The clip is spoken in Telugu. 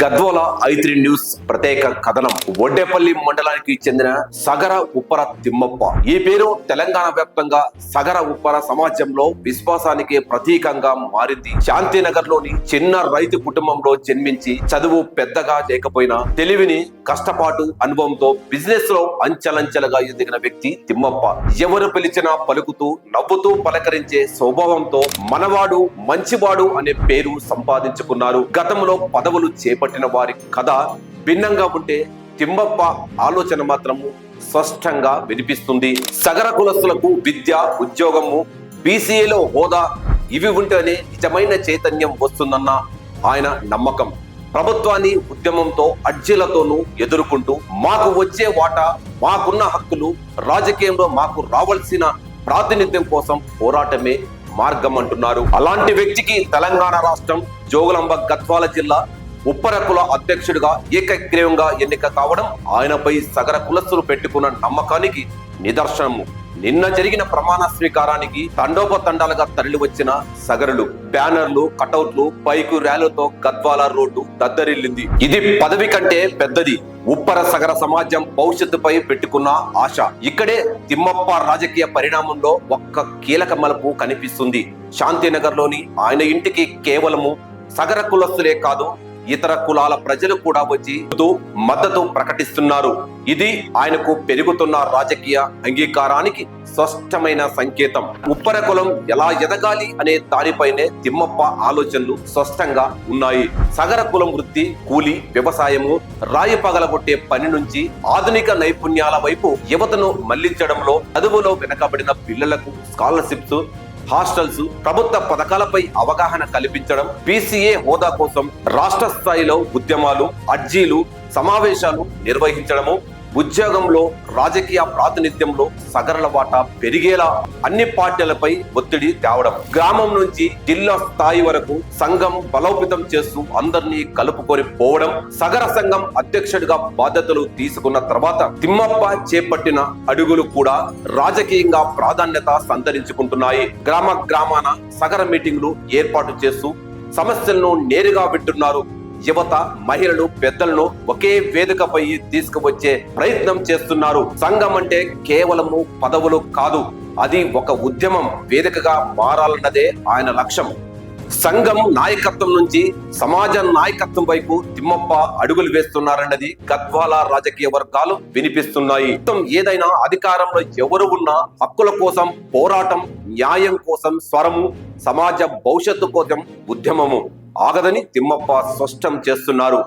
గద్వాల ఐత్రి న్యూస్ ప్రత్యేక కథనం. ఒడ్డేపల్లి మండలానికి చెందిన సగర ఉప్పర తిమ్మప్ప. ఈ పేరు తెలంగాణ వ్యాప్తంగా సగర ఉప్పర సమాజంలో విశ్వాసానికి ప్రతీకంగా మారింది. శాంతినగర్లోని చిన్న రైతు కుటుంబంలో జన్మించి చదువు పెద్దగా లేకపోయినా తెలివిని కష్టపాటు అనుభవంతో బిజినెస్లో అంచెలంచెలుగా ఎదిగిన వ్యక్తి తిమ్మప్ప. ఎవరు పిలిచినా పలుకుతూ నవ్వుతూ పలకరించే స్వభావంతో మనవాడు మంచివాడు అనే పేరు సంపాదించుకున్నారు. గతంలో పదవులు చేపట్టిన వారి కథ భిన్నంగా ఉంటే తిమ్మప్ప ఆలోచన మాత్రము స్పష్టంగా వినిపిస్తుంది. సగర కులస్తులకు విద్య ఉద్యోగము బీసీఏలో హోదా ఇవి ఉంటేనే నిజమైన చైతన్యం వస్తుందన్న ఆయన నమ్మకం. ప్రభుత్వాన్ని ఉద్యమంతో అర్జీలతోనూ ఎదుర్కొంటూ మాకు వచ్చే వాటా మాకున్న హక్కులు రాజకీయంలో మాకు రావాల్సిన ప్రాతినిధ్యం కోసం పోరాటమే మార్గం అంటున్నారు అలాంటి వ్యక్తికి తెలంగాణ రాష్ట్రం జోగులాంబ గద్వాల జిల్లా ఉప్పర కుల అధ్యక్షుడిగా ఏకగ్రీవంగా ఎన్నిక కావడం ఆయనపై సగర కులస్తులు పెట్టుకున్న నమ్మకానికి నిదర్శనము. నిన్న జరిగిన ప్రమాణ స్వీకారానికి తండోపతండాలుగా తరలి వచ్చిన సగరులు బ్యానర్లు కటౌట్లు పైకు ర్యాలీతో గద్వాల రోడ్డు దద్దరిల్లింది. ఇది పదవి కంటే పెద్దది. ఉప్పర సగర సమాజం భవిష్యత్తుపై పెట్టుకున్న ఆశ. ఇక్కడే తిమ్మప్ప రాజకీయ పరిణామంలో ఒక్క కీలక మలుపు కనిపిస్తుంది. శాంతినగర్లోని ఆయన ఇంటికి కేవలము సగర కులస్తులే కాదు ఇతర కులాల ప్రజలు కూడా వచ్చి మద్దతు ప్రకటిస్తున్నారు. ఇది ఆయనకు పెరుగుతున్న రాజకీయ అంగీకారానికి స్పష్టమైన సంకేతం. ఉప్పర కులం ఎలా ఎదగాలి అనే దానిపైనే తిమ్మప్ప ఆలోచనలు స్పష్టంగా ఉన్నాయి. సగర కులం వృత్తి కూలి వ్యవసాయము రాయి పగలగొట్టే పని నుంచి ఆధునిక నైపుణ్యాల వైపు యువతను మళ్ళించడంలో చదువులో వెనకబడిన పిల్లలకు స్కాలర్షిప్స్ హాస్టల్స్ ప్రభుత్వ పథకాలపై అవగాహన కల్పించడం పీసీఏ హోదా కోసం రాష్ట్ర స్థాయిలో ఉద్యమాలు అర్జీలు సమావేశాలు నిర్వహించడము ఉద్యోగంలో రాజకీయ ప్రాతినిధ్యంలో సగరల వాటా పెరిగేలా అన్ని పార్టీలపై ఒత్తిడి తేవడం. గ్రామం నుంచి జిల్లా స్థాయి వరకు సంఘం బలోపేతం చేస్తూ అందరినీ కలుపుకొని పోవడం సగర సంఘం అధ్యక్షుడిగా బాధ్యతలు తీసుకున్న తర్వాత తిమ్మప్ప చేపట్టిన అడుగులు కూడా రాజకీయంగా ప్రాధాన్యత సంతరించుకుంటున్నాయి. గ్రామ గ్రామాన సగర మీటింగ్లు ఏర్పాటు చేస్తూ సమస్యలను నేరుగా వింటున్నారు యువత మహిళలు పెద్దలను ఒకే వేదికపై తీసుకువచ్చే ప్రయత్నం చేస్తున్నారు. సంఘం అంటే కేవలము పదవులు కాదు. అది ఒక ఉద్యమం. వేదికగా మారాలన్నదే ఆయన లక్ష్యం. సంఘం నాయకత్వం నుంచి సమాజ నాయకత్వం వైపు తిమ్మప్ప అడుగులు వేస్తున్నారన్నది గద్వాల రాజకీయ వర్గాలు వినిపిస్తున్నాయి. మొత్తం ఏదైనా అధికారంలో ఎవరు ఉన్నా హక్కుల కోసం పోరాటం న్యాయం కోసం స్వరము సమాజ భవిష్యత్తు కోసం ఉద్యమము. ఆగదని తిమ్మప్ప స్పష్టం చేస్తున్నారు.